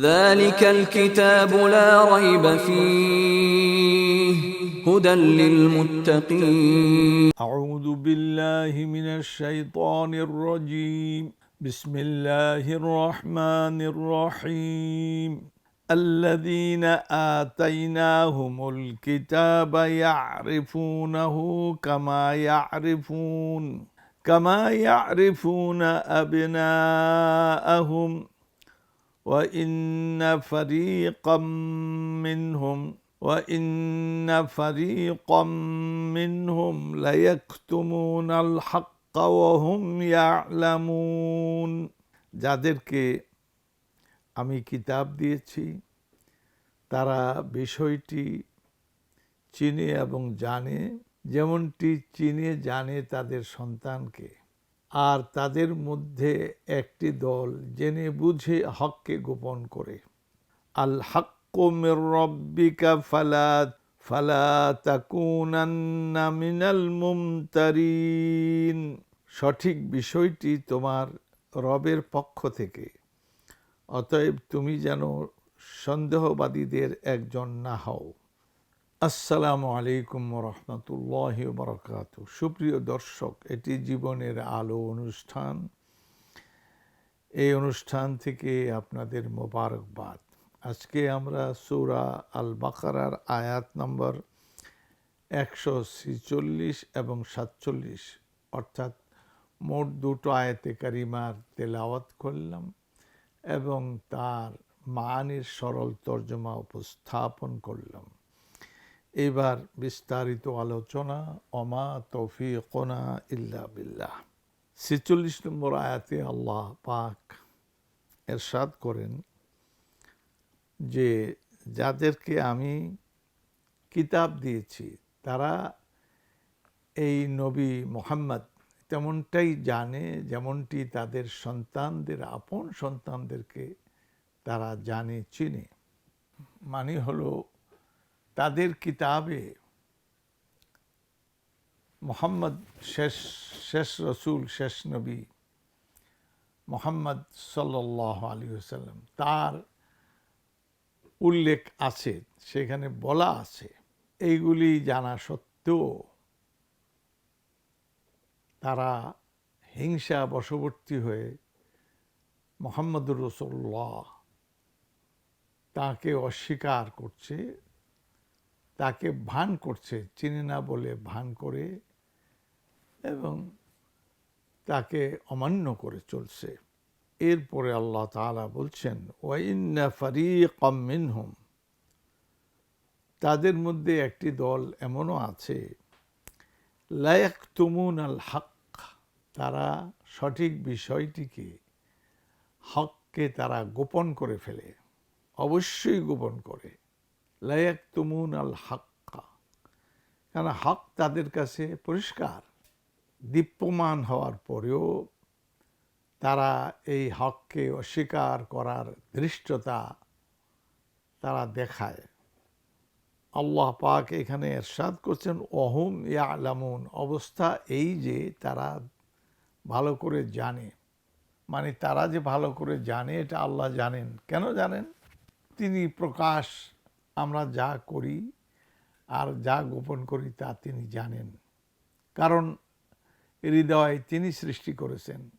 ذلك الكتاب لا ريب فيه هدى للمتقين. أعوذ بالله من الشيطان الرجيم. بسم الله الرحمن الرحيم. الذين آتيناهم الكتاب يعرفونه كما يعرفون كما يعرفون أبناءهم. وإن فريقا منهم وإن فريقا منهم ليكتمون الحق وهم يعلمون যাদেরকে আমি কিতাব দিয়েছি তারা বিষয়টি চিনে এবং জানে যেমনটি চিনে জানে তাদের সন্তানকে আর তাদের মধ্যে একটি দল জেনে বুঝে হককে গোপন করে। আল হাক্কু মির রব্বিকা ফালা মুমতারিন। সঠিক বিষয়টি তোমার রবের পক্ষ থেকে। অতএব তুমি যেন সন্দেহবাদীদের একজন না হও। আসসালামু আলাইকুম রহমতুল্লাহ বরকাত সুপ্রিয় দর্শক, এটি জীবনের আলো অনুষ্ঠান। এই অনুষ্ঠান থেকে আপনাদের মোবারকবাদ। আজকে আমরা সৌরা আল বাকারার আয়াত নম্বর একশো ছিচল্লিশ এবং সাতচল্লিশ, অর্থাৎ মোট দুটো আয়াতে কারিমার তেলাওয়াত করলাম এবং তার মানের সরল তর্জমা উপস্থাপন করলাম। এবার বিস্তারিত আলোচনা অমা তৌফিকনা ইল্লা বিল্লাহ। ছেচল্লিশ নম্বর আয়াতে আল্লাহ পাক এরশাদ করেন যে, যাদেরকে আমি কিতাব দিয়েছি, তারা এই নবী মোহাম্মদ তেমনটাই জানে, যেমনটি তাদের সন্তানদের, আপন সন্তানদেরকে তারা জানে, চিনে। মানে হলো তাদের কিতাবে মোহাম্মদ শেষ শেষ রসুল, শেষ নবী মোহাম্মদ সাল্লাহ আলী সাল্লাম তার উল্লেখ আছে, সেখানে বলা আছে। এইগুলি জানা সত্ত্বেও তারা হিংসা বশবর্তী হয়ে মোহাম্মদুর রসুল্লাহ তাকে অস্বীকার করছে তাকে ভান করছে, চিনি না বলে ভান করে এবং তাকে অমান্য করে চলছে। এরপরে আল্লাহ তাআলা বলছেন, ওয়াইন্না ফারিকাম মিনহুম। তাদের মধ্যে একটি দল এমনও আছে লায়াক তুমুন আল হক। তারা সঠিক বিষয়টিকে হককে তারা গোপন করে ফেলে, অবশ্যই গোপন করে। লায়াক তুমুন আল হাক্কা কারণ হক তাদের কাছে পরিষ্কার। দীপ্যমান হওয়ার পরেও তারা এই হককে অস্বীকার করার দৃষ্টতা তারা দেখায়। আল্লাহ পাক এখানে এরশাদ করছেন অহুম ইয়ালামুন। অবস্থা এই যে তারা ভালো করে জানে। মানে তারা যে ভালো করে জানে, এটা আল্লাহ জানেন। কেন জানেন? তিনি প্রকাশ আমরা যা করি আর যা গোপন করি তা তিনি জানেন। কারণ হৃদয় তিনি সৃষ্টি করেছেন।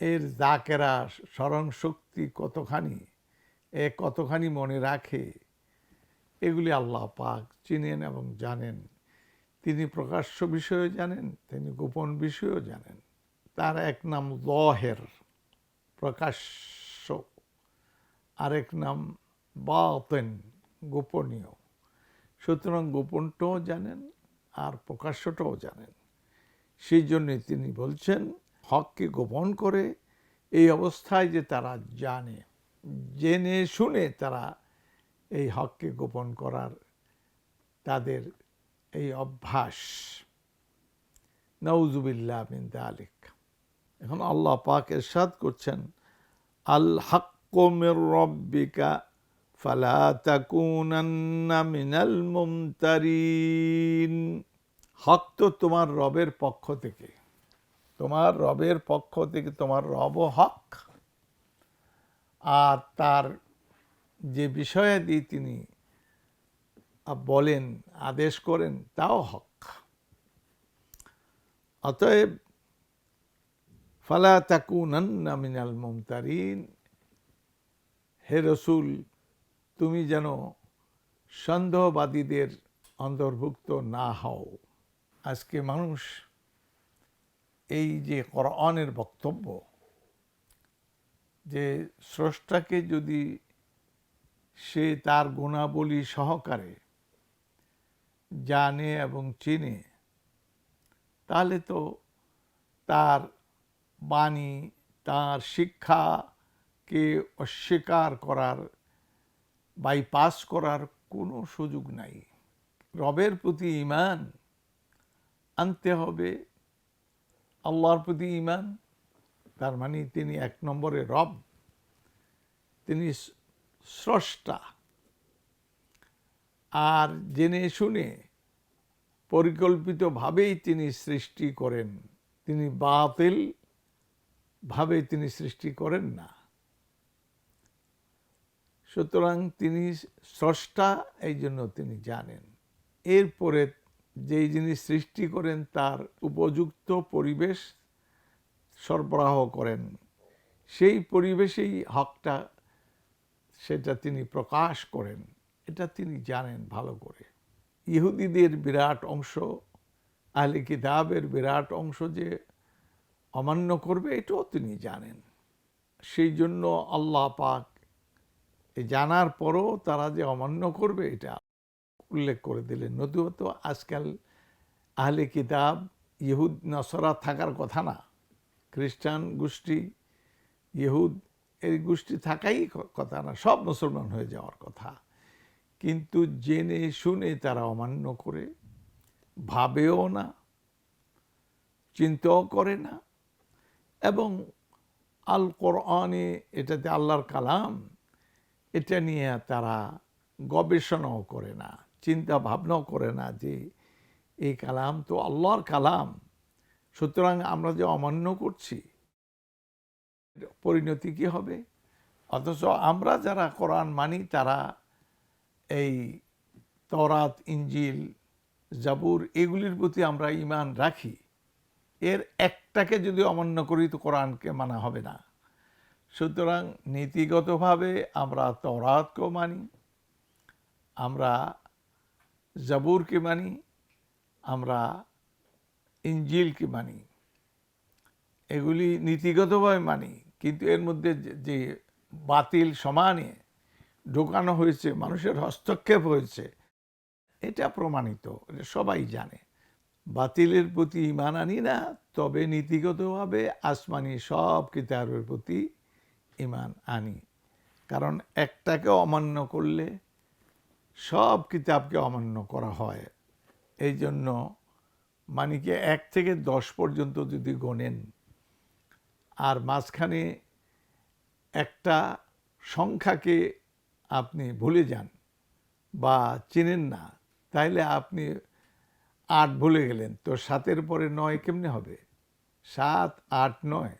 এর জাকেরা স্মরণ শক্তি কতখানি, এ কতখানি মনে রাখে, এগুলি আল্লাহ পাক চিনেন এবং জানেন। তিনি প্রকাশ্য বিষয়ও জানেন, তিনি গোপন বিষয়ও জানেন। তার এক নাম লহের প্রকাশ্য। আরেক নাম বাতেন। গোপনীয়। সুতরাং গোপনটাও জানেন আর প্রকাশ্যটাও জানেন। সেই জন্যে তিনি বলছেন, হককে গোপন করে এই অবস্থায় যে তারা জানে, জেনে শুনে তারা এই হককে গোপন করার তাদের এই অভ্যাস। নওজুবিল্লাহ মিন আলিক এখন আল্লাহ পাক এরশাদ করছেন, আল হাক্কমের রব্বিকা ফালা মুমতারিন। হক তো তোমার রবের পক্ষ থেকে। তোমার রবের পক্ষ থেকে তোমার রব হক। আর তার যে বিষয়াদি তিনি বলেন, আদেশ করেন, তাও হক। অতএব ফালা তাকুনান্না মিনাল মুমতারিন। হে রসুল তুমি যেন সন্দেহবাদীদের অন্তর্ভুক্ত না হও। আজকে মানুষ এই যে কোরআনের বক্তব্য, যে স্রষ্টাকে যদি সে তার গুণাবলী সহকারে জানে এবং চিনে, তাহলে তো তার বাণী, তার শিক্ষাকে অস্বীকার করার বাইপাস করার কোনো সুযোগ নাই। রবের প্রতি ইমান আনতে হবে, আল্লাহর প্রতি ইমান তার মানে তিনি এক নম্বরে রব, তিনি স্রষ্টা। আর জেনে শুনে পরিকল্পিতভাবেই তিনি সৃষ্টি করেন, তিনি বাতিল ভাবে তিনি সৃষ্টি করেন না। সুতরাং তিনি স্রষ্টা এই জন্য তিনি জানেন। এরপরে যেই যিনি সৃষ্টি করেন, তার উপযুক্ত পরিবেশ সরবরাহ করেন। সেই পরিবেশেই হকটা সেটা তিনি প্রকাশ করেন। এটা তিনি জানেন ভালো করে। ইহুদিদের বিরাট অংশ, আহলে কিতাবের বিরাট অংশ যে অমান্য করবে, এটাও তিনি জানেন। সেই জন্য আল্লাহ পাক জানার পরও তারা যে অমান্য করবে, এটা উল্লেখ করে দিলেন। নতুনত আজকাল আহলে কিতাব ইহুদ, নসরা থাকার কথা না। খ্রিস্টান গোষ্ঠী, ইহুদ, এই গোষ্ঠী থাকাই কথা না, সব মুসলমান হয়ে যাওয়ার কথা। কিন্তু জেনে শুনে তারা অমান্য করে, ভাবেও না, চিন্তাও করে না। এবং আল কোরআনে এটাতে আল্লাহর কালাম এটা নিয়ে তারা গবেষণাও করে না চিন্তা ভাবনাও করে না যে এই কালাম তো আল্লাহর কালাম। সুতরাং আমরা যে অমান্য করছি, পরিণতি কি হবে? অথচ আমরা যারা কোরআন মানি, তারা এই তরাত ইঞ্জিল জাবুর এগুলির প্রতি আমরা ইমান রাখি। এর একটাকে যদি অমান্য করি, তো কোরআনকে মানা হবে না। সুতরাং নীতিগতভাবে আমরা তরাতকেও মানি, আমরা জাবুরকে মানি, আমরা ইঞ্জিলকে মানি। এগুলি নীতিগতভাবে মানি, কিন্তু এর মধ্যে যে বাতিল সমানে ঢোকানো হয়েছে, মানুষের হস্তক্ষেপ হয়েছে, এটা প্রমাণিত, এটা সবাই জানে। বাতিলের প্রতি ইমান আনি না, তবে নীতিগতভাবে আসমানি সব কিতাবের প্রতি ইমান আনি। কারণ একটাকে অমান্য করলে সব কিতাবকে অমান্য করা হয়। এই জন্য মানিকে এক থেকে দশ পর্যন্ত যদি গণেন আর মাঝখানে একটা সংখ্যাকে আপনি ভুলে যান বা চেনেন না, তাইলে আপনি আট ভুলে গেলেন। তো সাতের পরে নয় কেমনে হবে? সাত, আট, নয়।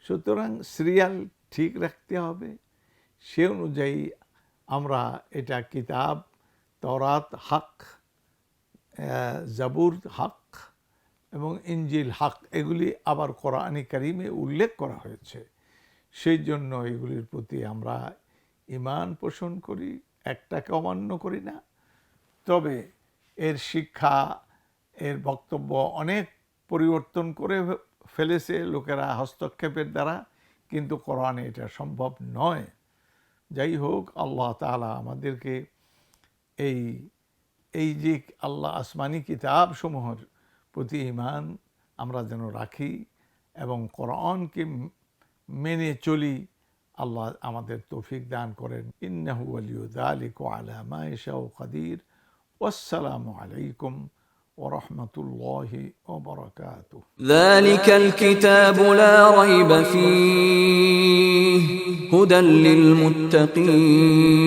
সুতরাং সিরিয়াল ঠিক রাখতে হবে। সে অনুযায়ী আমরা এটা কিতাব তরাত হক জাবুর হক এবং ইঞ্জিল হক এগুলি আবার কোরআনী কারিমে উল্লেখ করা হয়েছে। সেই জন্য এগুলির প্রতি আমরা ইমান পোষণ করি, একটাকে অমান্য করি না। তবে এর শিক্ষা, এর বক্তব্য অনেক পরিবর্তন করে ফেলেছে লোকেরা হস্তক্ষেপের দ্বারা। কিন্তু কোরআনে এটা সম্ভব নয়। যাই হোক, আল্লাহ তালা আমাদেরকে এই এই যে আল্লাহ আসমানি কিতাব সমূহের প্রতি ইমান আমরা যেন রাখি এবং কোরআনকে মেনে চলি, আল্লাহ আমাদের তৌফিক দান করেন। ইন্নাহু আলিউ দালিক আলা ও কাদির। ওয়াসসালামু আলাইকুম ورحمة الله وبركاته. ذلك الكتاب لا ريب فيه هدى للمتقين.